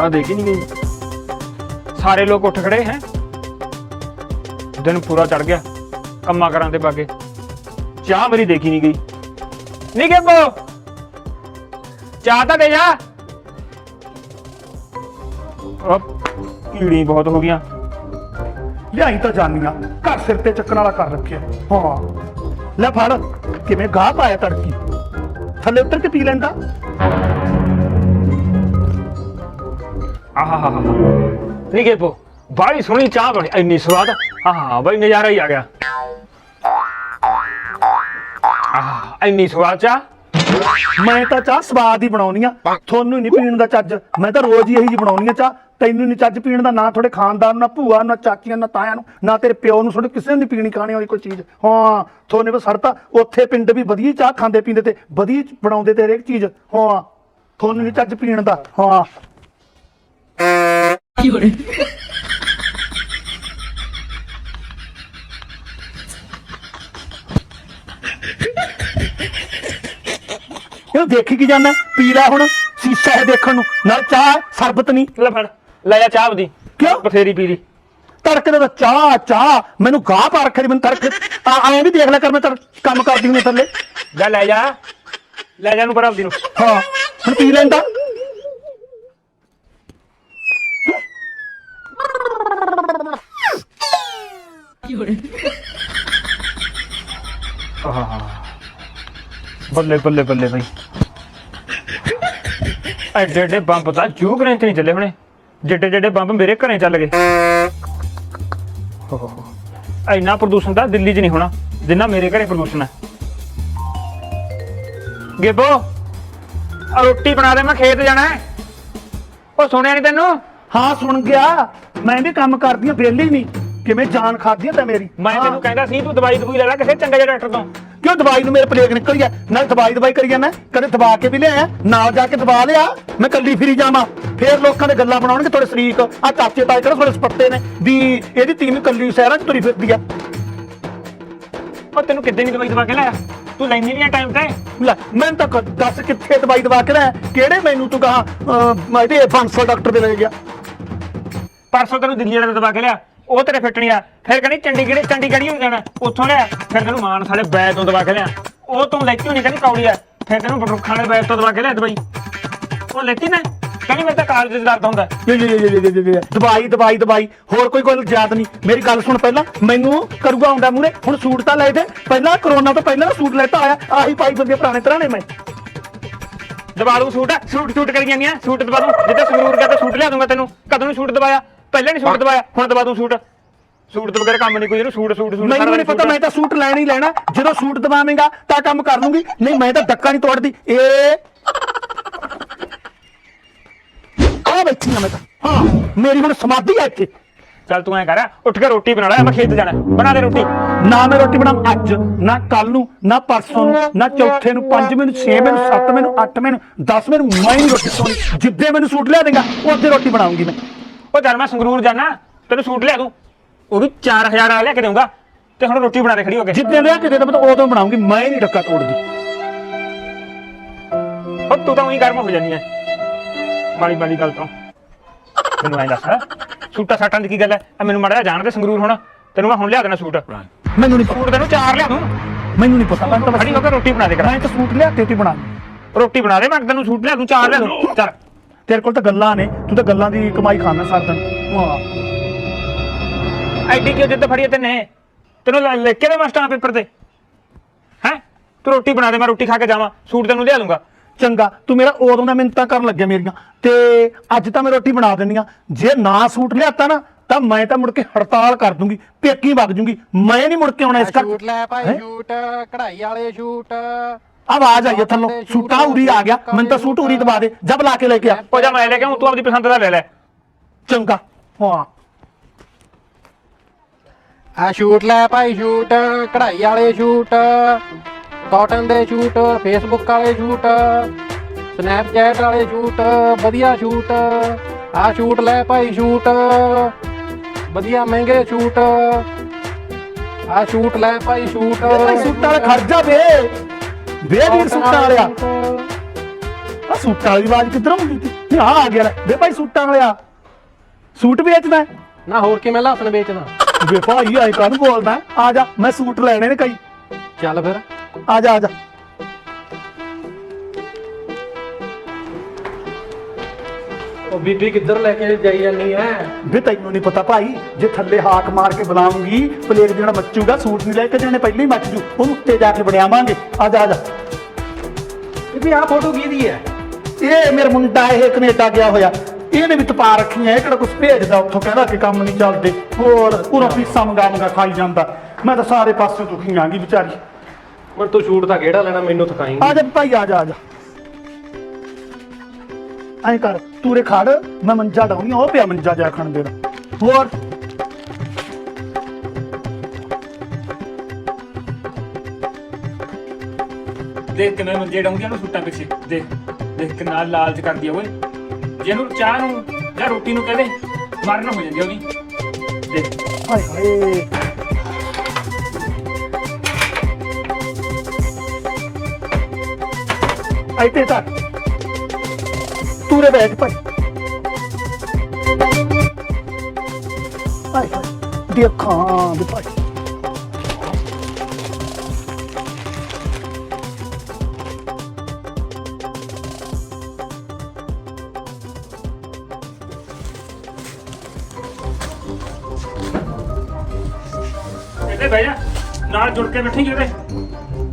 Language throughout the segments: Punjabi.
ਚਾਹ ਦੇ ਕੇ ਨਹੀਂ ਗਈ। ਸਾਰੇ ਲੋਕ ਉੱਠ ਖੜੇ ਹੈ। ਦਿਨ ਪੂਰਾ ਚੜ ਗਿਆ। ਕੰਮਾਂ ਕਰਾਂ ਦੇ ਬਾਗੇ। ਚਾਹ ਮੇਰੀ ਦੇਖੀ ਨਹੀਂ ਗਈ। ਨਹੀਂ ਗੇਬੋ। ਚਾਹ ਤਾਂ ਦੇ ਜਾ। ਉਹ ਕੀੜੀ ਬਹੁਤ ਹੋ ਗਈਆਂ। ਲਿਆਈ ਤਾਂ ਜਾਨੀਆਂ ਘਰ ਸਿਰ ਤੇ ਚੱਕਣ ਵਾਲਾ ਕਰ ਰੱਖਿਆ। ਹਾਂ। ਲੈ ਫੜ। ਕਿਵੇਂ ਗਾਹ ਪਾਇਆ ਤੜਕੀ। ਥੱਲੇ ਉਤਰ ਕੇ ਪੀ ਲੈਂਦਾ। ਆਹਾਹਾ ਨਹੀਂ ਗੇਬੋ ਬਾੜੀ ਸੋਹਣੀ ਚਾਹ ਬਣੀ, ਇੰਨੀ ਸਵਾਦ। ਹਾਂ ਬਈ ਨਜ਼ਾਰਾ ਹੀ ਆ ਗਿਆ। ਆਹ ਇੰਨੀ ਸਵਾਦ ਚਾਹ? ਮੈਂ ਤਾਂ ਚਾਹ ਸਵਾਦ ਹੀ ਬਣਾਉਣੀ ਆ। ਤੁਹਾਨੂੰ ਨਹੀਂ ਪੀਣ ਦਾ ਚੱਜ। ਮੈਂ ਤਾਂ ਰੋਜ਼ ਹੀ ਇਹੀ ਜੀ ਬਣਾਉਣੀ ਆ ਚਾਹ। ਤੈਨੂੰ ਨਹੀਂ ਚੱਜ ਪੀਣ ਦਾ, ਨਾ ਥੋੜੇ ਖਾਨਦਾਨ, ਨਾ ਭੂਆ, ਨਾ ਚਾਚੀਆਂ, ਨਾ ਤਾਇਆਂ ਨੂੰ, ਨਾ ਤੇਰੇ ਪਿਓ ਨੂੰ ਥੋੜੇ ਕਿਸੇ ਨੂੰ ਨਹੀਂ ਪੀਣੀ ਖਾਣੀ ਵਾਲੀ ਕੋਈ ਚੀਜ਼। ਹਾਂ, ਤੁਹਾਨੂੰ ਬਸ ਸਰਤਾ ਉੱਥੇ ਪਿੰਡ ਵੀ ਵਧੀਆ ਚਾਹ ਖਾਂਦੇ ਪੀਂਦੇ ਤੇ ਵਧੀਆ ਬਣਾਉਂਦੇ ਤੇ ਹਰੇਕ ਚੀਜ਼। ਹਾਂ, ਤੁਹਾਨੂੰ ਨਹੀਂ ਚੱਜ ਪੀਣ ਦਾ। ਹਾਂ। ਇਹ ਦੇਖੀ ਕੀ ਜਾਂਦਾ? ਪੀ ਲੈ ਹੁਣ ਸੀਸਾ ਹੈ ਦੇਖਣ ਨੂੰ। ਨਾਲ ਚਾਹ ਸਰਬਤ ਨਹੀਂ। ਲੈ ਫੜ ਲੈ ਜਾ ਚਾਹ ਬਦੀ ਕਿਉਂ? ਬਥੇਰੀ ਪੀ ਲਈ। ਤੜਕੇ ਦਾ ਚਾਹ ਚਾਹ। ਮੈਨੂੰ ਗਾਹ ਪਾ ਰੱਖਿਆ ਜੀ ਮੈਨੂੰ ਤੜਕੇ ਆ ਐਂ ਵੀ ਦੇਖ ਲੈ ਕਰ ਮੈਂ ਤੜ ਕੰਮ ਕਰਦੀ ਹੁੰਦੀ ਥੱਲੇ। ਜਾ ਲੈ ਜਾ। ਲੈ ਜਾ ਨੂੰ ਬਰਾਬਦੀ ਨੂੰ। ਹਾਂ ਹੁਣ ਪੀ ਲੈਂਦਾ। ਬੱਲੇ ਬੱਲੇ ਬੱਲੇ ਬਈ। ਐਡੇ ਐਡੇ ਬੰਬ ਤਾਂ ਜੂ ਗਰੇ ਤੇ ਨਹੀਂ ਚੱਲੇ ਹੁਣੇ। ਜਿੱਡੇ ਜਿੱਡੇ ਬੰਬ ਮੇਰੇ ਘਰੇ ਚੱਲ ਗਏ। ਇੰਨਾ ਪ੍ਰਦੂਸ਼ਣ ਤਾਂ ਦਿੱਲੀ 'ਚ ਨਹੀਂ ਹੋਣਾ, ਜਿੰਨਾ ਮੇਰੇ ਘਰੇ ਪ੍ਰਦੂਸ਼ਣ ਹੈ। ਗੇਬੋ ਆ ਰੋਟੀ ਬਣਾ ਦੇ, ਮੈਂ ਖੇਤ ਜਾਣਾ ਹੈ। ਉਹ ਸੁਣਿਆ ਨਹੀਂ ਤੈਨੂੰ? ਹਾਂ, ਸੁਣ ਗਿਆ। ਮੈਂ ਵੀ ਕੰਮ ਕਰਦੀ ਆ ਵਿਹਲੀ ਨਹੀਂ ਕਿਵੇਂ ਜਾਨ ਖਾਦੀ ਆ ਤਾਂ ਮੇਰੀ? ਮੈਂ ਹਾਂ। ਤੈਨੂੰ ਕਹਿੰਦਾ ਸੀ ਤੂੰ ਦਵਾਈ ਦਵਾਈ ਲੈ ਲੈ ਕਿਸੇ ਚੰਗੇ ਜਿਹੇ ਡਾਕਟਰ ਤੋਂ। ਕਿਉਂ ਦਵਾਈ ਨੂੰ ਮੇਰੇ ਪਲੇਗ ਨਿਕਲ ਗਿਆ ਨਾਲ ਦਵਾਈ ਦਵਾਈ ਕਰੀ ਜਾਂਦਾ ਕਦੇ ਦਵਾ ਕੇ ਵੀ ਲਿਆਇਆ? ਨਾਲ ਜਾ ਕੇ ਦਵਾ ਲਿਆ? ਮੈਂ ਕੱਲੀ ਫਿਰੀ ਜਾਵਾਂ। ਫੇਰ ਲੋਕਾਂ ਦੇ ਗੱਲਾਂ ਬਣਾਉਣਗੇ ਤੁਹਾਡੇ ਸ਼ਰੀਕ। ਆ ਚਾਚੇ ਤਾਏ ਕਿਹੜਾ ਤੁਹਾਡੇ ਸਪੱਤੇ ਨੇ? ਵੀ ਇਹਦੀ ਟੀਮ ਕੱਲੀ ਸ਼ਹਿਰਾਂ 'ਚ ਤੁਰੀ ਫਿਰਦੀ ਆ ਉਹ ਤੈਨੂੰ ਕਿੱਦਾਂ ਨਹੀਂ ਦਵਾਈ ਦਵਾ ਕੇ ਲਾਇਆ ਤੂੰ ਲੈਂਦੀ ਨਹੀਂ ਟਾਈਮ ਤੇ? ਲੈ ਮੈਂ ਤਾਂ ਕ- ਦੱਸ ਕਿੱਥੇ ਦਵਾਈ ਦਵਾ ਕੇ ਲਿਆ ਕਿਹੜੇ ਮੈਨੂੰ ਤੂੰ ਕਹਾ ਮੈਂ ਇਹਦੇ 500 ਡਾਕਟਰ ਦੇ ਲੈ ਗਿਆ। ਪਰਸੋਂ ਤੈਨੂੰ ਦਿੱਲੀ ਵਾਲੇ ਤੋਂ ਦਵਾ ਕੇ ਲਿਆ। ਉਹ ਤੇਰੇ ਫਿੱਟ ਨਹੀਂ ਆ। ਫਿਰ ਕਹਿੰਦੀ ਚੰਡੀਗੜ੍ਹ ਚੰਡੀਗੜ੍ਹ ਹੀ ਹੋ ਜਾਣਾ? ਉੱਥੋਂ ਲਿਆ ਫਿਰ ਤੈਨੂੰ ਮਾਨ ਸਾਲੇ ਬੈਦ ਤੋਂ ਦਵਾ ਕੇ ਲਿਆ। ਉਹ ਤੂੰ ਲੈਤੀ ਹੋਣੀ ਕਹਿੰਦੀ ਕੌੜੀ ਆ। ਫਿਰ ਤੈਨੂੰ ਬਟਰੁੱਖਾਂ ਵਾਲੇ ਬੈਦ ਤੋਂ ਦਵਾ ਕੇ ਲਿਆ ਦਵਾਈ। ਉਹ ਲੈਤੀ ਨਾ ਕਹਿੰਦੀ ਮੇਰੇ ਤਾਂ ਕਾਲਜ 'ਚ ਦਰਦ ਹੁੰਦਾ। ਜੇ ਜੇ ਜੇ ਜੇ ਜੇ ਦਵਾਈ ਦਵਾਈ ਦਵਾਈ ਹੋਰ ਕੋਈ ਗੱਲ ਯਾਦ ਨਹੀਂ। ਮੇਰੀ ਗੱਲ ਸੁਣ ਪਹਿਲਾਂ। ਮੈਨੂੰ ਕਰੂਗਾ ਆਉਂਦਾ ਮੂਰੇ ਹੁਣ ਸੂਟ ਤਾਂ ਲੈ ਦੇ ਪਹਿਲਾਂ ਕਰੋਨਾ ਤੋਂ ਪਹਿਲਾਂ ਸੂਟ ਲੈਤਾ ਆਇਆ। ਆਹੀ ਪਾਈ ਬੰਦੇ ਪੁਰਾਣੇ ਤਰ੍ਹਾਂ ਨੇ ਮੈਂ। ਦਵਾ ਦੂੰ ਸੂਟ। ਸੂਟ ਸੂਟ ਕਰੀ ਜਾਂਦੀਆਂ ਸੂਟ ਦਵਾ ਦੂੰ ਜਿੱਦਾਂ ਸੰਗਰੂਰ ਤਾਂ ਸੂਟ ਲਿਆ ਦੂੰਗਾ ਤੈਨੂੰ। ਕਦੋਂ ਨੂੰ ਸੂਟ ਦਵਾਇਆ ਪਹਿਲਾਂ ਨਹੀਂ ਸੂਟ ਦਵਾਇਆ ਹੁਣ ਦਵਾ ਦੂੰ ਸੂਟ। ਸੂਟ ਤੋਂ ਬਗੈਰ ਕੰਮ ਨਹੀਂ ਕੋਈ ਇਹਨੂੰ ਸੂਟ ਸੂਟ ਸੂਟ ਮੈਨੂੰ ਨਹੀਂ ਪਤਾ ਮੈਂ ਤਾਂ ਸੂਟ ਲੈਣਾ ਹੀ ਲੈਣਾ। ਜਦੋਂ ਸੂਟ ਦਵਾਵੇਂਗਾ ਤਾਂ ਕੰਮ ਕਰ ਲੂੰਗੀ। ਨਹੀਂ ਮੈਂ ਤਾਂ ਡੱਕਾ ਨਹੀਂ ਤੋੜਦੀ। ਏ। ਆ ਬੈਠੀ ਆ ਮੈਂ ਤਾਂ। ਹਾਂ ਮੇਰੀ ਹੁਣ ਸਮਾਧੀ ਹੈ ਇੱਥੇ। ਚੱਲ ਤੂੰ ਐ ਕਰ ਉੱਠ ਕੇ ਰੋਟੀ ਬਣਾ ਲੈ ਮੈਂ ਖੇਤ ਜਾਣਾ। ਬਣਾ ਦੇ ਰੋਟੀ। ਨਾ ਮੈਂ ਰੋਟੀ ਬਣਾਉਂ ਅੱਜ ਨਾ ਕੱਲ ਨੂੰ ਨਾ ਪਰਸੋਂ ਨੂੰ ਨਾ ਚੌਥੇ ਨੂੰ ਪੰਜਵੇਂ ਨੂੰ ਛੇਵੇਂ ਨੂੰ ਸੱਤਵੇਂ ਨੂੰ ਅੱਠਵੇਂ ਨੂੰ ਦਸਵੇਂ ਨੂੰ ਮੈਂ ਨਹੀਂ ਰੋਟੀ ਖਾਣੀ ਜਿੱਦੇ ਮੈਨੂੰ ਸੂਟ ਲਿਆ ਦੇਗਾ ਉਹਦੇ ਰੋਟੀ ਬਣਾਉਂਗੀ ਮੈਂ। ਉਹ ਚੱਲ ਮੈਂ ਸੰਗਰੂਰ ਜਾਣਾ ਤੈਨੂੰ ਸੂਟ ਲਿਆ ਦੂੰ। ਉਹ ਵੀ 4000 ਵਾਲਾ ਲਿਆ ਕੇ ਦੇਊਂਗਾ ਤੇ ਹੁਣ ਰੋਟੀ ਬਣਾ ਦੇ ਖੜੀ ਹੋ ਕੇ। ਜਿੱਦੇ ਦੇ ਮੈਂ ਤਾਂ ਉਦੋਂ ਬਣਾਉਂਗੀ ਮੈਂ ਨਹੀਂ ਡੱਕਾ ਤੋੜਦੀ। ਉਹ ਤੂੰ ਤਾਂ ਉਹੀ ਗਰਮ ਹੋ ਜਾਂਦੀ ਐ। ਮਾੜੀ ਮਾੜੀ ਗੱਲ ਤੋਂ। ਮੈਨੂੰ ਐਂ ਦੱਸ ਸੂਟਾਂ ਸਾਟਾਂ ਦੀ ਕੀ ਗੱਲ ਐ? ਆ ਮੈਨੂੰ ਮੜਿਆ ਜਾਣ ਦੇ ਸੰਗਰੂਰ ਹੁਣ। ਤੈਨੂੰ ਮੈਂ ਹੁਣ ਲਿਆ ਦੇਣਾ ਸੂਟ। ਮੈਨੂੰ ਨਹੀਂ ਸੂਟ ਤੈਨੂੰ ਚਾਰ ਲਿਆ ਦੂੰ। ਮੈਨੂੰ ਨਹੀਂ ਪਤਾ ਮੈਂ ਤਾਂ ਖੜੀ ਹੋ ਕੇ ਰੋਟੀ ਬਣਾ ਦੇ ਕਰ ਮੈਂ ਤਾਂ ਸੂਟ ਲਿਆ ਤੇ ਰੋਟੀ ਬਣਾ ਰੋਟੀ ਬਣਾ ਦੇ ਮੈਂ ਤੈਨੂੰ ਸੂਟ ਲਿਆ ਦੂੰ ਚਾਰ ਲਿਆ ਦੂੰ। ਚੱਲ। ਤੇਰੇ ਕੋਲ ਤਾਂ ਗੱਲਾਂ ਨੇ ਤੂੰ ਤਾਂ ਗੱਲਾਂ ਦੀ ਕਮਾਈ ਖਾਣਾ ਸਾਰਾ ਦਿਨ ਵਾਹ। ਐਡੀ ਕਿਉਂ ਜਿੱਦ ਫੜੀ ਤੈਨੇ? ਤੈਨੂੰ ਲੈ- ਲਿਖ ਕੇ ਦੇ ਮਾਸਟਰ ਪੇਪਰ ਤੇ। ਹੈ? ਤੂੰ ਰੋਟੀ ਬਣਾ ਦੇ ਮੈਂ ਰੋਟੀ ਖਾ ਕੇ ਜਾਵਾਂ ਸੂਟ ਤੈਨੂੰ ਲਿਆ ਦੂੰਗਾ ਚੰਗਾ ਤੂੰ ਮੇਰਾ ਉਦੋਂ ਦਾ ਮਿੰਤਾਂ ਕਰਨ ਲੱਗਿਆ ਮੇਰੀਆਂ। ਤੇ ਅੱਜ ਤਾਂ ਮੈਂ ਰੋਟੀ ਬਣਾ ਦਿੰਦੀ ਆ ਜੇ ਨਾ ਸੂਟ ਲਿਆਤਾ ਨਾ ਤਾਂ ਮੈਂ ਤਾਂ ਮੁੜ ਕੇ ਹੜਤਾਲ ਕਰ ਦੂੰਗੀ ਪੇਕੀ ਵਗ ਜੂੰਗੀ। ਮੈਂ ਨਹੀਂ ਮੁੜ ਕੇ ਆਉਣਾ ਇਸ ਕਰ ਸ਼ੂਟ ਲੈ ਭਾਈ ਹੈਂ? ਸ਼ੂਟ ਕਢਾਈ ਵਾਲੇ ਸ਼ੂਟ। ਆਵਾਜ਼ ਆਈ ਹੈ ਥੱਲੋਂ। ਸੂਟਾ ਉਰੀ ਆ ਗਿਆ। ਮੈਨੂੰ ਤਾਂ ਸੂਟ ਉਰੀ ਦਵਾ ਦੇ। ਜਬ ਲਾ ਕੇ ਲੈ ਕੇ ਆ। ਉਹ ਜਾ ਮੈਂ ਲੈ ਕੇ ਆਊਂ, ਤੂੰ ਆਪਣੀ ਪਸੰਦ ਦਾ ਲੈ ਲੈ। ਚੰਗਾ। ਹਾਂ। ਆ ਸ਼ੂਟ ਲੈ ਭਾਈ ਸ਼ੂਟ ਕਢਾਈ ਵਾਲੇ ਸ਼ੂਟ ਕਾਟਨ ਦੇ ਸ਼ੂਟ ਫੇਸਬੁੱਕ ਵਾਲੇ ਸ਼ੂਟ ਸਨੈਪਚੈਟ ਵਾਲੇ ਸ਼ੂਟ ਵਧੀਆ ਸ਼ੂਟ। ਆ ਸ਼ੂਟ ਲੈ ਭਾਈ ਸ਼ੂਟ ਵਧੀਆ ਮਹਿੰਗੇ ਸ਼ੂਟ। ਆ ਸ਼ੂਟ ਲੈ ਭਾਈ ਸ਼ੂਟ। ਇਹ ਸੂਟਾਂ ਵਾਲਾ ਖਰਜਾ ਵੇ ਵੇ ਵੀਰ ਸੂਟਾਂ ਵਾਲਿਆ। ਆ ਸੂਟਾਂ ਵਾਲੀ ਆਵਾਜ਼ ਕਿੱਧਰੋਂ ਆਉਂਦੀ ਤੀ ਨਹੀਂ ਆ ਆ ਗਿਆ ਲੈ। ਵੇ ਭਾਈ ਸੂਟਾਂ ਵਾਲਿਆ। ਸੂਟ ਵੇਚਦਾ ਹੈ? ਨਾ ਹੋਰ ਕਿਵੇਂ ਲਾਸਨ ਵੇਚਦਾ। ਵੇ ਭਾਈ ਆਏ ਕਾਹਨੂੰ ਬੋਲਦਾ ਹੈ? ਆ ਜਾ ਮੈਂ ਸੂਟ ਲੈਣੇ ਨੇ ਕਈ। ਚੱਲ ਫਿਰ। ਆ ਜਾ ਆ ਜਾ। ਉਹ ਬੀਬੀ ਕਿੱਧਰ ਲੈ ਕੇ ਜਾਈ ਜਾਨੀ ਐ? ਵੇ ਤੈਨੂੰ ਨਹੀਂ ਪਤਾ ਭਾਈ ਜੇ ਥੱਲੇ ਹਾਕ ਮਾਰ ਕੇ ਬੁਲਾਉਂਗੀ ਪਲੇਗ ਜਿਹੜਾ ਮੱਚੂਗਾ ਸੂਟ ਨਹੀਂ ਲੈ ਕੇ ਜਾਣੇ ਪਹਿਲਾਂ ਹੀ ਮੱਚ ਜੂ। ਉਹਨੂੰ ਉੱਤੇ ਜਾ ਕੇ ਬਣਾਵਾਂਗੇ ਆ ਜਾ ਆ ਜਾ। ਬੀਬੀ ਆਹ ਫੋਟੋ ਕਿਹਦੀ ਐ? ਇਹ ਮੇਰਾ ਮੁੰਡਾ ਇਹ ਕੈਨੇਡਾ ਗਿਆ ਹੋਇਆ। ਇਹਨੇ ਵੀ ਤਪਾ ਰੱਖੀਆਂ ਇਹ ਕਿਹੜਾ ਕੁਝ ਭੇਜਦਾ ਉੱਥੋਂ ਕਹਿੰਦਾ ਕਿ ਕੰਮ ਨਹੀਂ ਚੱਲਦੇ। ਹੋਰ ਪੂਰਾ ਫੀਸਾਂ ਮੰਗਾ ਮੰਗਾ ਖਾਈ ਜਾਂਦਾ। ਮੈਂ ਤਾਂ ਸਾਰੇ ਪਾਸੇ ਦੁਖੀ ਆਂਗੀ ਵਿਚਾਰੀ। ਪਰ ਤੂੰ ਸ਼ੂਟ ਦਾ ਕਿਹੜਾ ਲੈਣਾ ਮੈਨੂੰ ਥਕਾਈ ਆ ਜਾ ਭਾਈ ਆ ਜਾ ਆ ਜਾ। ਐਂ ਕਰ ਤੂਰੇ ਖੜ ਮੈਂ ਮੰਜਾ ਡਾਉਣੀ ਉਹ ਪਿਆ ਮੰਜਾ ਜਾ ਖਣ ਦੇਣਾ। ਹੋਰ? ਦੇਖ ਕਿਵੇਂ ਮੰਜੇ ਡਾਉਂਦੀ ਉਹਨੂੰ ਸੁੱਟਾਂ ਪਿੱਛੇ। ਦੇਖ ਦੇਖ ਕਿ ਨਾਲ ਲਾਲਚ ਕਰਦੀ ਆ ਓਏ। ਜੇ ਇਹਨੂੰ ਚਾਹ ਨੂੰ ਜਾਂ ਰੋਟੀ ਨੂੰ ਕਹਦੇ ਮਰਨ ਹੋ ਜਾਂਦੀ ਉਹਦੀ। ਦੇਖ। ਹਾਏ ਹਾਏ। ਆਈਤੇ ਤਾਂ ਤੂਰੇ ਬੈਠ ਭਾਈ ਹਾਏ ਹਾਏ ਦੇਖਾਂ ਵੀ ਭਾਈ ਇਹਦੇ ਬਹਿ ਜਾ ਨਾਲ ਜੁੜ ਕੇ ਬੈਠੀ ਉਹਦੇ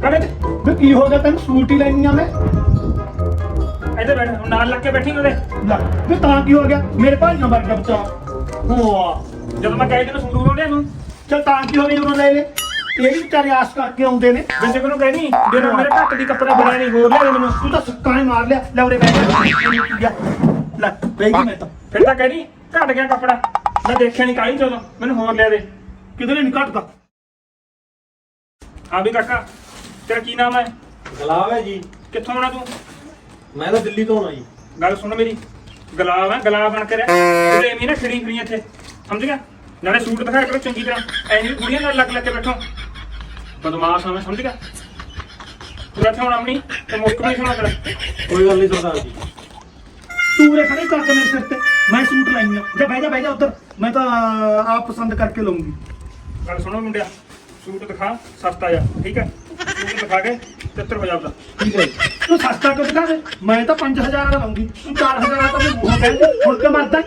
ਕਰੇ ਵੀ ਕੀ ਹੋ ਗਿਆ ਤੈਨੂੰ ਸੂਟ ਹੀ ਲੈਣੀਆਂ ਮੈਂ ਇਹਦੇ ਬੈਠ ਨਾਲ ਲੱਗ ਕੇ ਬੈਠੀ ਉਹਦੇ। ਲੈ ਵੀ ਤਾਂ ਕੀ ਹੋ ਗਿਆ? ਮੇਰੇ ਭਾਈ ਨਾਲ ਵਰਗਾ ਬਚਾ। ਹੋ ਜਦੋਂ ਮੈਂ ਕਹੇ ਤੈਨੂੰ ਸੰਦੂਰ ਆਉਂਦੇ ਨੂੰ ਚਲ ਤਾਂ ਕੀ ਹੋ ਗਿਆ ਉਹਨਾਂ ਲੈ ਲੈ? ਇਹ ਵੀ ਵਿਚਾਰੇ ਆਸ ਕਰਕੇ ਆਉਂਦੇ ਨੇ। ਬੰਦੇ ਕੋਲੋਂ ਕਹਿਣੀ ਜੇ ਮੇਰੇ ਘੱਟ ਦੀ ਕੱਪੜਾ ਬਣਿਆ ਨਹੀਂ ਹੋਰ ਲਿਆ ਮੈਨੂੰ। ਤੂੰ ਤਾਂ ਸੁੱਕਾ ਹੀ ਮਾਰ ਲਿਆ। ਲੈ ਉਰੇ ਬੈਠ ਲੈ ਬੈਠ ਗਈ ਮੈਂ ਤਾਂ। ਫਿਰ ਤਾਂ ਕਹਿਣੀ ਘੱਟ ਗਿਆ ਕੱਪੜਾ। ਮੈਂ ਦੇਖਿਆ ਨਹੀਂ ਕਾਹਲੀ ਚੋਂ ਮੈਨੂੰ ਹੋਰ ਲਿਆ ਦੇ। ਕਿਧਰੇ ਨਹੀਂ ਘਟਦਾ ਹਾਂ ਵੀ ਕਾਕਾ ਤੇਰਾ ਕੀ ਨਾਮ ਹੈ? ਗਲਾਵ ਹੈ ਜੀ। ਕਿੱਥੋਂ ਆਉਣਾ ਤੂੰ? ਮੈਂ ਤਾਂ ਦਿੱਲੀ ਤੋਂ ਆਉਣਾ ਜੀ। ਗੱਲ ਸੁਣ ਮੇਰੀ ਗੁਲਾਬ ਹੈ ਗੁਲਾਬ ਬਣ ਕੇ ਰਹਿ। ਤੇ ਐਵੇਂ ਨਾ ਖੜੀ ਖੜੀਆਂ ਇੱਥੇ ਸਮਝ ਗਿਆ? ਨਾਲੇ ਸੂਟ ਦਿਖਾਇਆ ਕਰੋ ਚੰਗੀ ਤਰ੍ਹਾਂ। ਐਵੇਂ ਕੁੜੀਆਂ ਨਾਲ ਲੱਗ ਲੱਗ ਕੇ ਬੈਠੋ। ਬਦਮਾਸ਼ ਮੈਂ ਸਮਝ ਗਿਆ? ਪੂਰਾ ਇੱਥੇ ਹੁਣ ਆਪਣੀ ਤੇ ਮੁਸਕ ਵੀ ਸੁਣਾ ਕਰ ਕੋਈ ਗੱਲ ਨਹੀਂ ਸਰਦਾਰ ਜੀ। ਤੂੰ ਉਰੇ ਖੜੇ ਕਰ ਮੇਰੇ ਸਿਰ ਤੇ। ਮੈਂ ਸੂਟ ਲੈਣੀ ਆ। ਜਾ ਬਹਿ ਜਾ ਬਹਿ ਜਾ ਉੱਧਰ। ਮੈਂ ਤਾਂ ਆਪ ਪਸੰਦ ਕਰਕੇ ਲਵਾਂਗੀ ਗੱਲ ਸੁਣੋ ਮੁੰਡਿਆ ਸੂਟ ਦਿਖਾ ਸਸਤਾ ਜਾ ਠੀਕ ਹੈ? ਸੂਟ ਦਿਖਾ ਕੇ ਤਿੱਤਰ ਹੋ ਠੀਕ ਹੈ ਜੀ। ਤੂੰ ਸਸਤਾ ਕਿਉਂ ਦਿਖਾ ਦੇ? ਮੈਂ ਤਾਂ 5000 ਦਾ ਲਾਉਂਗੀ ਤੂੰ 4000 ਦਾ ਤਾਂ ਮੈਨੂੰ ਮੂੰਹ ਕਹਿੰਦਾ ਹੁਣ ਕਿ ਮਰਦਾ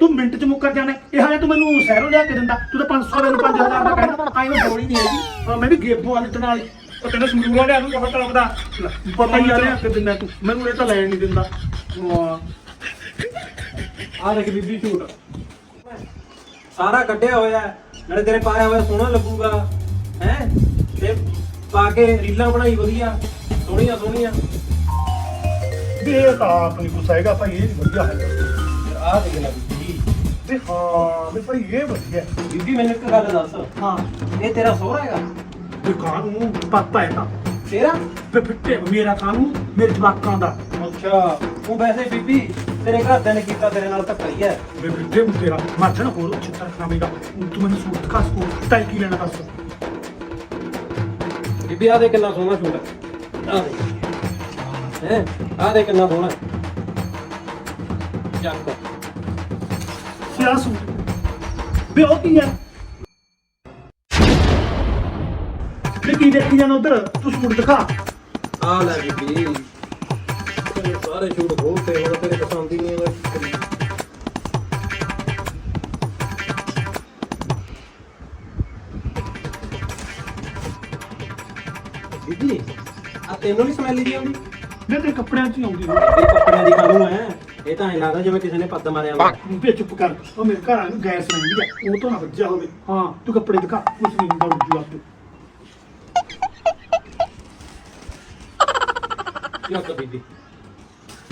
ਤੂੰ ਮਿੰਟ ਚ ਮੁੱਕਰ ਜਾਣਾ ਇਹ ਹਾਲੇ ਤੂੰ ਮੈਨੂੰ ਸ਼ਹਿਰੋਂ ਲਿਆ ਕੇ ਦਿੰਦਾ। ਤੂੰ ਤਾਂ 500 ਦੇ ਨੂੰ 5000 ਦਾ ਕਹਿੰਦਾ ਆਈ ਮੈਂ ਜੋੜੀ ਨਹੀਂ ਹੈਗੀ। ਹਾਂ, ਮੈਂ ਵੀ ਗੇਬੋ ਵਾਲੇ ਤੇ ਉਹ ਤੈਨੂੰ ਸੰਦੂਰਾ ਲਿਆ ਦੂੰ ਬਹੁਤ ਲੱਗਦਾ ਪਤਾ ਹੀ ਆ ਲਿਆ ਕੇ ਦਿੰਦਾ ਤੂੰ। ਮੈਨੂੰ ਇਹ ਤਾਂ ਲੈਣ ਨਹੀਂ ਦਿੰਦਾ। ਵਾਹ ਦੇਖ ਬੀਬੀ ਸ਼ੂਟ ਸਾਰਾ ਕੱਢਿਆ ਹੋਇਆ। ਹੈ। ਨਾਲੇ ਤੇਰੇ ਪਾਇਆ ਹੋਇਆ ਸੋਹਣਾ ਲੱਗੂਗਾ। ਹੈ? ਤੇ ਪਾ ਕੇ ਰੀਲਾਂ ਬਣਾਈ ਵਧੀਆ ਸੋਹਣੀਆਂ ਸੋਹਣੀਆਂ। ਵੀ ਇਹ ਤਾਂ ਆਪ ਨਹੀਂ ਕੁਛ ਹੈਗਾ ਭਾਈ ਇਹ ਵਧੀਆ ਹੈਗਾ ਆਹ ਦੇਖ ਲੈ ਬੀਬੀ। ਵੀ ਹਾਂ ਵੀ ਭਾਈ ਇਹ ਵਧੀਆ ਹੈ। ਬੀਬੀ ਮੈਨੂੰ ਇੱਕ ਗੱਲ ਦੱਸ। ਹਾਂ। ਇਹ ਤੇਰਾ ਸੋਹਰਾ ਹੈਗਾ? ਦੁਕਾਨ ਨੂੰ ਪਾਪਾ ਹੈ ਤਾਂ। ਤੇਰਾ? ਤੇ ਫਿੱਟੇ ਮੇਰਾ ਕਾਨੂੰ ਮੇਰੇ ਜਵਾਕਾਂ ਦਾ। ਅੱਛਾ ਉਹ ਵੈਸੇ ਬੀਬੀ ਤੇਰੇ ਘਰਦਿਆਂ ਨੇ ਕੀਤਾ ਤੇਰੇ ਨਾਲ ਧੱਕਾ ਹੀ ਹੈ। ਵੇ ਫਿੱਟੇ ਨੂੰ ਤੇਰਾ ਮਰਜਣ ਹੋਰ ਚਿੱਤਰ ਪਏਗਾ ਤੂੰ ਮੈਨੂੰ ਸੂਟ ਦਿਖਾ ਸੂਟ ਤੈ ਕੀ ਲੈਣਾ ਦੱਸ। ਬੀਬੀ ਆਹ ਦੇ ਕਿੰਨਾ ਸੋਹਣਾ ਸ਼ੂਟ ਹੈ ਦੇ ਹੈ? ਆਹ ਦੇ ਕਿੰਨਾ ਸੋਹਣਾ। ਚੱਕ ਸਿਆ ਸੂਟ? ਵੇ ਉਹ ਕੀ ਹੈ ਵੇ ਕੀ ਦੇਖੀ ਜਾਣਾ ਉਧਰ? ਤੂੰ ਸੂਟ ਦਿਖਾ। ਆ ਲੈ ਬੀਬੀ। ਸਾਰੇ ਸ਼ੂਟ ਖੋਲਤੇ ਹੁਣ ਤੇਰੇ ਪਸੰਦ ਹੀ ਨਹੀਂ ਆਉਂਦਾ ਬੀਬੀ ਆ ਤੈਨੂੰ ਨਹੀਂ ਸਮੈਲ ਦੀ ਆਉਂਦੀ? ਵੇ ਤੇ ਕੱਪੜਿਆਂ 'ਚ ਹੀ ਆਉਂਦੀ ਇਹ ਕੱਪੜਿਆਂ ਦੀ ਕਾਹਨੂੰ ਹੈ। ਇਹ ਤਾਂ ਐਂ ਲੱਗਦਾ ਜਿਵੇਂ ਕਿਸੇ ਨੇ ਪੱਦ ਮਾਰਿਆ ਹੁੰਦਾ ਵੇ ਚੁੱਪ ਕਰ। ਉਹ ਮੇਰੇ ਘਰ ਆ ਨੂੰ ਗੈਸ ਰਹਿੰਦੀ ਹੈ ਉਹ ਤੋਂ ਨਾ ਵੱਜਿਆ ਹੋਵੇ। ਹਾਂ ਤੂੰ ਕੱਪੜੇ ਦਿਖਾ। ਕੁਛ ਨਹੀਂ ਹੁੰਦਾ ਉੱਜੂ ਆਪੇ ਯਾ ਬੀਬੀ?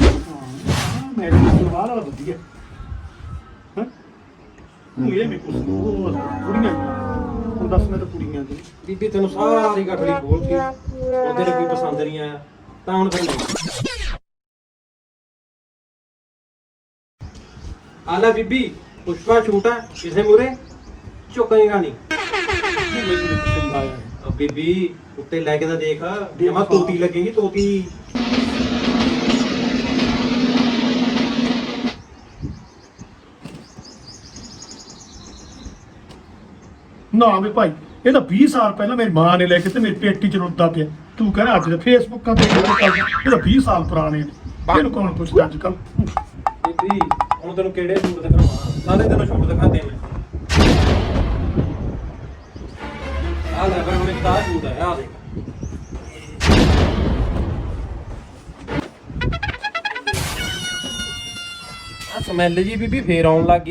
ਹਾਂ ਮੈਂ ਤਾਂ ਬਾਹਰ ਵਾਲਾ ਵਧੀਆ। ਹਾਂ? ਇਹ ਵੀ ਕੁਛ ਉਹ ਕੁੜੀਆਂ। ਹੁਣ ਦੱਸ ਮੈਂ ਤਾਂ ਕੁੜੀਆਂ ਦੀ। ਬੀਬੀ ਤੈਨੂੰ ਸਾਰੀ ਗੱਠੜੀ ਬੋਲਤੀ ਉਹ ਤੇਰੇ ਕੋਈ ਪਸੰਦ ਨਹੀਂ ਆਇਆ। ਤਾਂ ਹੁਣ ਫਿਰ ਆ ਲੈ ਬੀਬੀ ਪੁਸ਼ਪਾ ਛੂਟਾ ਕਿਸੇ ਮੂਰੇ ਝੁਕੇਗਾ ਨਹੀਂ ਮੈਨੂੰ ਨੀ ਪਸੰਦ ਆਇਆ? ਆ ਬੀਬੀ ਉੱਤੇ ਲੈ ਕੇ ਤਾਂ ਦੇਖ। ਜਮਾ ਤੋਤੀ ਲੱਗੇਗੀ ਤੋਤੀ। ਨਾ ਵੀ ਭਾਈ, ਇਹ ਤਾਂ 20 ਸਾਲ ਪਹਿਲਾਂ ਮੇਰੀ ਮਾਂ ਨੇ ਲੈ ਕੇ ਤੇ ਮੇਰੀ ਪੇਟੀ ਚ ਰੁੱਦਾ ਪਿਆ। ਤੂੰ ਕਹਿੰਦਾ ਅੱਜ ਦੇ ਫੇਸਬੁੱਕਾਂ ਤੇ ਇਹ ਤਾਂ 20 ਸਾਲ ਪੁਰਾਣੇ ਨੇ। ਇਹਨੂੰ ਕੌਣ ਪੁੱਛਦਾ ਅੱਜ ਕੱਲ ਬੀਬੀ, ਹੁਣ ਤੈਨੂੰ ਕਿਹੜੇ ਸੂਟ ਦਿਖਾਵਾਂ? ਸਾਰੇ ਤੈਨੂੰ ਸੂਟ ਦਿਖਾਤੇ ਮੈਂ। ਆ ਲੈ ਫਿਰ ਹੁਣ ਇੱਕ ਆਹ ਸੂਟ ਹੈ ਆ ਦੇਖ। ਸਮੈਲ ਜੀ ਬੀਬੀ ਫੇਰ ਆਉਣ ਲੱਗ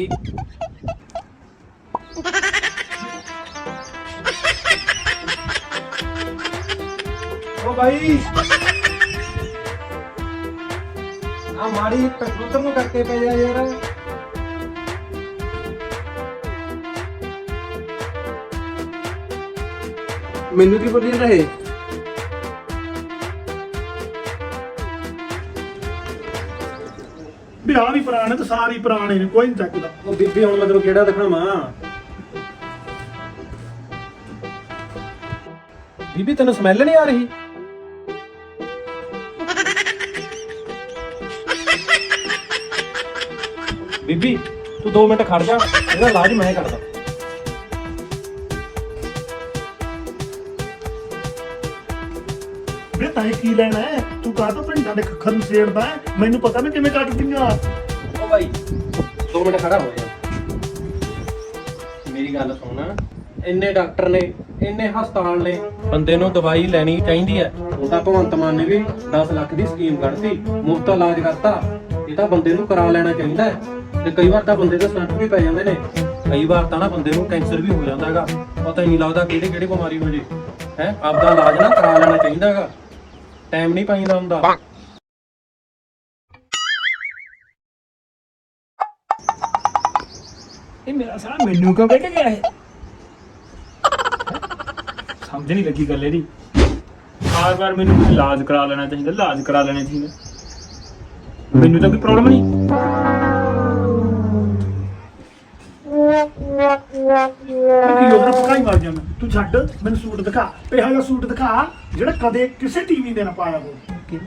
ਓ ਭਾਈ ਆ ਮਾੜੀ ਨੂੰ ਕਰਕੇ ਪੈ ਜਾ ਯਾਰ। ਮੈਨੂੰ ਕੀ ਬੋਲੀ ਰਹੇ ਵਿਆਹ ਵੀ ਪੁਰਾਣੇ ਤੇ ਸਾਰੇ ਹੀ ਪੁਰਾਣੇ ਨੇ ਕੋਈ ਨਹੀਂ ਚੱਕਦਾ। ਉਹ ਬੀਬੀ ਹੁਣ ਮੈਂ ਤੈਨੂੰ ਕਿਹੜਾ ਦਿਖਾਵਾਂ? ਬੀਬੀ ਤੈਨੂੰ ਸਮੈਲ ਨਹੀਂ ਆ ਰਹੀ? ਬੀਬੀ ਤੂੰ 2 ਮਿੰਟ ਖੜ ਜਾ ਇਹਦਾ ਇਲਾਜ ਮੈਂ ਕਰਦਾ। ਵੇ ਤਾਂ ਇਹ ਕੀ ਲੈਣਾ ਹੈ? ਤੂੰ ਕਾਹ ਤੋਂ ਭਿੰਡਾਂ ਦੇ ਖੱਖਰ ਨੂੰ ਸੇੜਦਾ ਹੈ? ਮੈਨੂੰ ਪਤਾ ਮੈਂ ਕਿਵੇਂ ਕੱਟਦੀਆਂ ਓ ਭਾਈ 2 ਮਿੰਟ ਖੜਾ ਹੋ ਜਾ। ਮੇਰੀ ਗੱਲ ਸੁਣ। ਇੰਨੇ ਡਾਕਟਰ ਨੇ ਇੰਨੇ ਹਸਪਤਾਲ ਨੇ। ਬੰਦੇ ਨੂੰ ਦਵਾਈ ਲੈਣੀ ਚਾਹੀਦੀ ਹੈ। ਉਹ ਤਾਂ ਭਗਵੰਤ ਮਾਨ ਨੇ ਵੀ 10 ਲੱਖ ਦੀ ਸਕੀਮ ਕੱਢਤੀ ਮੁਫਤ ਇਲਾਜ ਕਰਤਾ। ਇਹ ਤਾਂ ਬੰਦੇ ਨੂੰ ਕਰਾ ਲੈਣਾ ਚਾਹੀਦਾ ਹੈ। ਤੇ ਕਈ ਵਾਰ ਤਾਂ ਬੰਦੇ ਦੇ ਸਟੰਟ ਵੀ ਪੈ ਜਾਂਦੇ ਨੇ। ਕਈ ਵਾਰ ਤਾਂ ਨਾ ਬੰਦੇ ਨੂੰ ਕੈਂਸਰ ਵੀ ਹੋ ਜਾਂਦਾ ਹੈਗਾ। ਪਤਾ ਹੀ ਨਹੀਂ ਲੱਗਦਾ ਕਿਹੜੀ ਕਿਹੜੀ ਬਿਮਾਰੀ ਹੋ ਜੇ। ਹੈ? ਆਪਦਾ ਇਲਾਜ ਨਾ ਕਰਾ ਲੈਣਾ ਚਾਹੀਦਾ ਹੈਗਾ। ਟਾਈਮ ਨਹੀਂ ਪਾਈਦਾ ਹੁੰਦਾ। ਇਹ ਮੇਰਾ ਸਾਲਾ ਮੈਨੂੰ ਕਿਉਂ ਕਹਿ ਕੇ ਗਿਆ ਇਹ? ਸਮਝ ਨਹੀਂ ਲੱਗੀ ਗੱਲ ਇਹਦੀ। ਹਰ ਵਾਰ ਮੈਨੂੰ ਇਲਾਜ ਕਰਾ ਲੈਣਾ ਚਾਹੀਦਾ, ਇਲਾਜ ਕਰਾ ਲੈਣਾ ਚਾਹੀਦਾ। ਮੈਨੂੰ ਤਾਂ ਕੋਈ ਪ੍ਰੋਬਲਮ ਨਹੀਂ। ਕੀ ਉਹਦਾ ਪਕਾਈ ਮਾਰ ਜਾਣਾ ਤੂੰ ਛੱਡ ਮੈਨੂੰ ਸੂਟ ਦਿਖਾ। ਪਿਆ ਜਿਹਾ ਸੂਟ ਦਿਖਾ ਜਿਹੜਾ ਕਦੇ ਕਿਸੇ ਟੀਵੀ ਦੇ ਨਾ ਪਾਇਆ ਹੋਵੇ।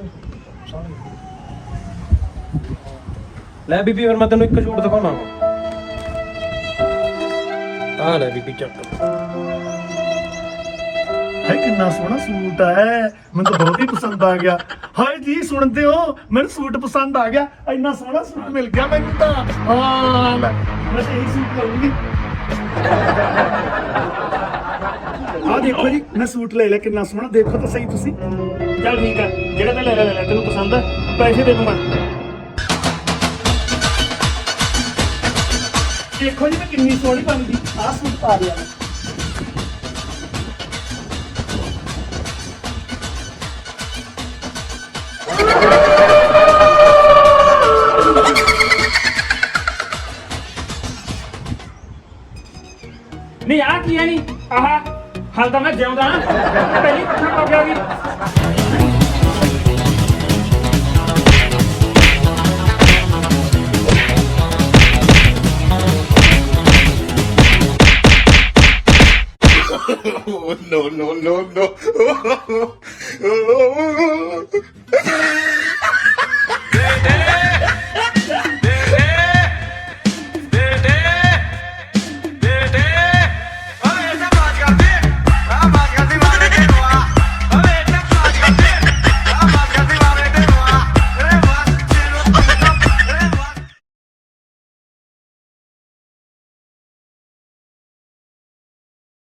ਲੈ ਬੀਬੀ ਫਿਰ ਮੈਂ ਤੈਨੂੰ ਇੱਕ ਸੂਟ ਦਿਖਾਉਣਾ। ਆ ਲੈ ਬੀਬੀ ਚੱਕ। ਹਾਏ ਕਿੰਨਾ ਸੋਹਣਾ ਸੂਟ ਹੈ ਮੈਨੂੰ ਤਾਂ ਬਹੁਤ ਹੀ ਪਸੰਦ ਆ ਗਿਆ। ਹਾਏ ਜੀ ਸੁਣਦੇ ਹੋ? ਮੈਨੂੰ ਸੂਟ ਪਸੰਦ ਆ ਗਿਆ। ਇੰਨਾ ਸੋਹਣਾ ਸੂਟ ਮਿਲ ਗਿਆ ਮੈਨੂੰ ਤਾਂ। ਹਾਂ ਲੈ, ਮੈਂ ਇਹੀ ਸੂਟ ਲਵਾਂਗੀ ਆ ਦੇਖੋ ਜੀ ਮੈਂ ਸੂਟ ਲੈ ਲਿਆ ਕਿੰਨਾ ਸੋਹਣਾ। ਦੇਖੋ ਤਾਂ ਸਹੀ ਤੁਸੀਂ। ਚੱਲ ਠੀਕ ਆ ਜਿਹੜਾ ਤਾਂ ਲੈ ਲੈ ਲੈ ਲੈ, ਤੈਨੂੰ ਪਸੰਦ ਆ। ਪੈਸੇ ਦੇ ਦੂੰ ਦੇਖੋ ਜੀ ਮੈਂ ਕਿੰਨੀ ਸੋਹਣੀ ਬਣਦੀ। ਗਈ ਆਹ ਸੂਟ ਪਾ ਲਿਆ। ਹਾਲ ਤਾਂ ਮੈਂ ਜਿਉਂਦਾ ਨਾ ਪਹਿਲੀ ਪੱਠਾ ਪਾ ਗਿਆ ਵੀ no, no, no, no.